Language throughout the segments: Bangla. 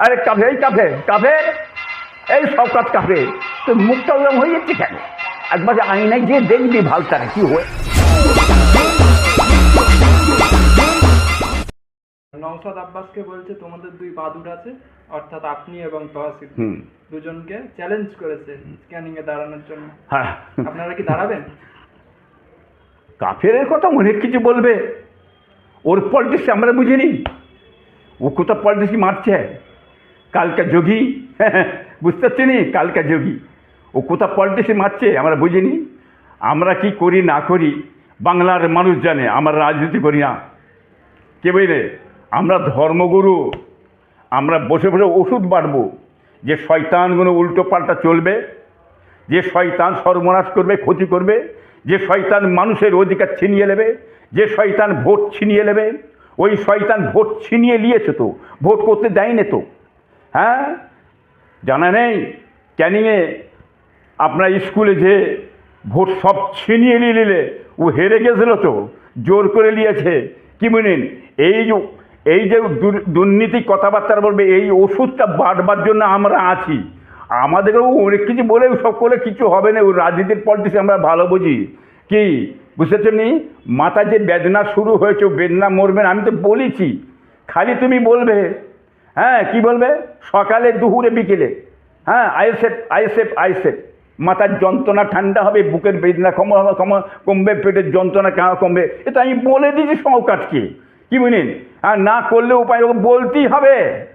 আরে কাফে এই কাফে কাফে এই সবকাত কাফে তো মুখটা ওরকম হয়ে যাচ্ছে কেন? একবার আইনায় গিয়ে দেখবি ভালতারা কি হয়ে নওশাদ আব্বাসকে বলছে তোমাদের দুই বাদুর আছে অর্থাৎ আপনি এবং তহসিল। দুজনকে চ্যালেঞ্জ করেছে স্ক্যানিং এ দাঁড়ানোর জন্য। হ্যাঁ। আপনারা কি দাঁড়াবেন? কাফের কথা অনেক কিছু বলবে? ওর পলিটিক্স আমরা বুঝিনি। ও কোথাও পলিটিক্স মারছে। কালকা যোগী। বুঝতে পারছি নি? কালকা যোগী। ও কোথাও পলিটিক্স মারছে আমরা বুঝিনি। আমরা কি করি না করি, বাংলার মানুষ জানে, আমরা রাজনীতি করি না। কে বুঝলে? আমরা ধর্মগুরু। আমরা বসে বসে ওষুধ বাড়বো। যে শয়তানগুলো উল্টো পাল্টা চলবে, যে শয়তান সর্বনাশ করবে, ক্ষতি করবে, যে শয়তান মানুষের অধিকার ছিনিয়ে নেবে, যে শয়তান ভোট ছিনিয়ে নেবে, ওই শয়তান ভোট ছিনিয়ে নিয়েছে তো, ভোট করতে দেয়নি তো। হ্যাঁ? জানা নেই? ক্যানিংয়ে আপনার স্কুলে যে ভোট সব ছিনিয়ে নিয়ে নিলে, ও হেরে গেছিল তো, জোর করে নিয়েছে। কি বলেন এই যে এই যে দুর- দুর্নীতি কথাবার্তা বলবে, এই ওষুধটা বাড়বার জন্য আমরা আছি। আমাদেরও অনেক কিছু বলে সব করে কিছু হবে না রাজনীতির পলিটিক্স আমরা ভালো বুঝি। কি বুঝতে নি? মাথায় যে বেদনা শুরু হয়েছে বেদনা মরবেন আমি তো বলেছি। খালি তুমি বলবে। হ্যাঁ কি বলবে? সকালে, দুপুরে, বিকেলে। হ্যাঁ আইএসএফ আইএসএফ আইএসএফ। মাথার যন্ত্রণা ঠান্ডা হবে, বুকের বেদনা কম কম কমবে, পেটের যন্ত্রণা কা- কমবে? এটা আমি বলে দিয়েছি সৌকাটকে কি? বুঝলেন? আর না করলে উপায় ওকে বলতেই হবে।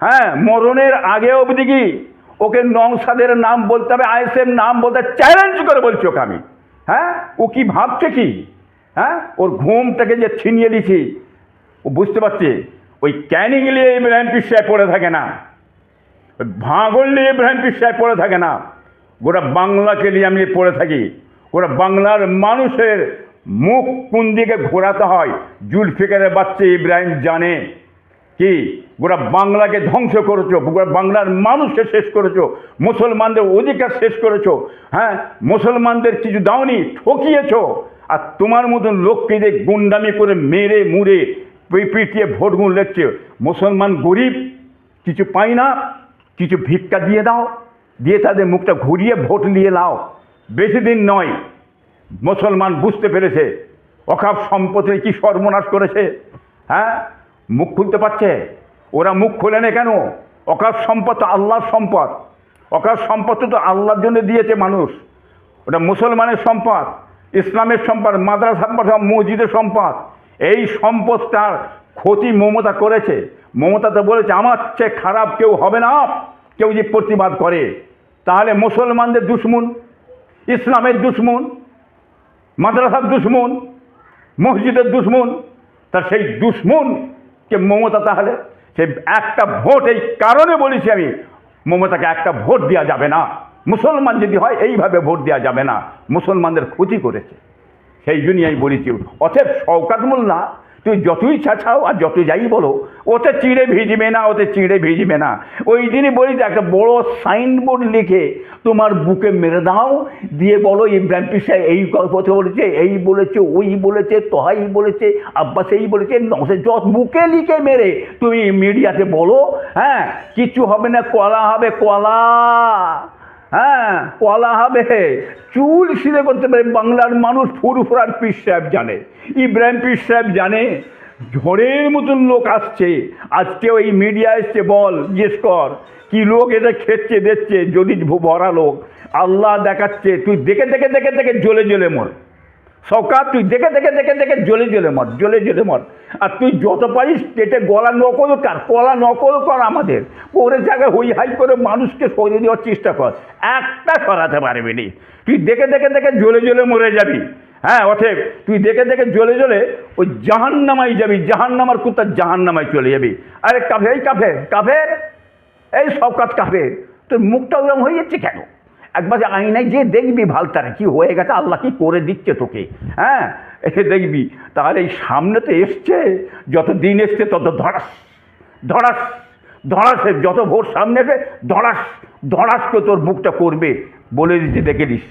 হ্যাঁ মরণের আগে অবধি কি? ওকে নংসাদের নাম বলতে হবে, আইএসএফ নাম বলতে চ্যালেঞ্জ করে বলছি ওকে আমি। হ্যাঁ ও কি ভাবছে কি? হ্যাঁ ওর ঘুমটাকে যে ছিনিয়ে দিছি ও বুঝতে পারছে? ওই ক্যানিং নিয়ে ইব্রাহিম পিসায় পড়ে থাকে না। ওই ভাঙল নিয়ে ইব্রাহিম পিসায় পড়ে থাকে না। গোটা বাংলাকে নিয়ে আমি পড়ে থাকি। গোটা বাংলার মানুষের মুখ কোন দিকে ঘোরাতে হয় জুলফিকারের বাচ্চা ইব্রাহিম জানে। কি? গোটা বাংলাকে ধ্বংস করেছ, গোটা বাংলার মানুষকে শেষ করেছ, মুসলমানদের অধিকার শেষ করেছ হ্যাঁ? মুসলমানদের কিছু দাওনি, ঠকিয়েছো। আর তোমার মতন লোককে যে গুন্ডামি করে মেরে মুড়ে পিটিয়ে ভোটগুলো লেখছে মুসলমান গরিব, কিছু পাই না, কিছু ভিক্ষা দিয়ে দাও, দিয়ে তাদের মুখটা ঘুরিয়ে ভোট নিয়ে লাও। বেশি দিন নয়, মুসলমান বুঝতে পেরেছে, অকাপ সম্পদের কি সর্বনাশ করেছে হ্যাঁ? মুখ খুলতে পারছে? ওরা মুখ খোলে না কেন? অকাপ সম্পদ তো আল্লাহর সম্পদ। অকাপ সম্পদ তো আল্লাহর জন্য দিয়েছে মানুষ। ওটা মুসলমানের সম্পদ, ইসলামের সম্পদ মাদ্রাসা সম্পদ, মসজিদের সম্পদ। এই সম্পদটার ক্ষতি মমতা করেছে। মমতা তো বলেছে, আমার চেয়ে খারাপ কেউ হবে না। কেউ যে প্রতিবাদ করে, তাহলে মুসলমানদের দুশ্মন, ইসলামের দুশ্মন, মাদ্রাসার দুশ্মন, মসজিদের দুশ্মন তার সেই দুশ্মনকে মমতা তাহলে? সে একটা ভোট এই কারণে বলেছি আমি, মমতাকে একটা ভোট দেওয়া যাবে না। মুসলমান যদি হয়, এইভাবে ভোট দেওয়া যাবে না। মুসলমানদের ক্ষতি করেছে। সেই জন্যই আমি বলেছি, অতএব শওকাত মোল্লা, তুই যতই ছাছাও আর যত যাই বলো, ওতে চিড়ে ভিজবে না, ওতে চিড়ে ভিজবে না। ওই দিনই বলি যে একটা বড় সাইনবোর্ড লিখে তোমার বুকে মেরে দাও, দিয়ে বলো ইব্রাহিম পিসা এই কথা বলেছে, এই বলেছে, ওই বলেছে, তোহাই বলেছে, আব্বাস এই বলেছে নসে যত বুকে লিখে মেরে তুমি মিডিয়াতে বলো হ্যাঁ কিছু হবে না, কলা হবে, কলা। হ্যাঁ কলা হবে। চুল সিধে করতে পারে, বাংলার মানুষ ফুরফুরার পীর সাহেব জানে। ইব্রাহিম পীর সাহেব জানে, ঝড়ের মতন লোক আসছে। আজকে ওই মিডিয়া এসছে, বল, জিজ্ঞেস কর, কি লোক এটা খেচ্ছে, দেখছে, যদি ভরা লোক। আল্লাহ দেখাচ্ছে, তুই দেখে দেখে দেখে দেখে জ্বলে জ্বলে মর। সকাল তুই দেখে দেখে দেখে দেখে জ্বলে জ্বলে মর, জ্বলে জ্বলে মর। আর তুই যত পারিস পেটে গলা নকল কর কলা নকল কর আমাদের। পরে জায়গায় হই হাই করে মানুষকে সরিয়ে দেওয়ার চেষ্টা কর। একটা সরাতে পারবি নি। তুই দেখে দেখে দেখে জ্বলে জ্বলে মরে যাবি। হ্যাঁ অথব তুই দেখে দেখে জ্বলে জ্বলে ওই জাহান্নামাই যাবি, জাহান্নামার কুত্তা জাহান্নামায় চলে যাবি। আরে কাফে এই কাফে কাফের, এই সব কাজ কাফে তোর মুখটা ওরকম হয়ে যাচ্ছে কেন? একবার আইনায় যে দেখবি ভালতারে, কি হয়ে গেছে, আল্লাহ কি করে দিচ্ছে তোকে? হ্যাঁ? এসে দেখবি, তাহলে এই সামনে তো এসছে, যত দিন এসছে তত ধরাস ধরাস ধরাসে যত ভোর সামনে এসে ধরাস ধরাস করে তোর মুখটা করবে, বলে দিতে দেখে দিস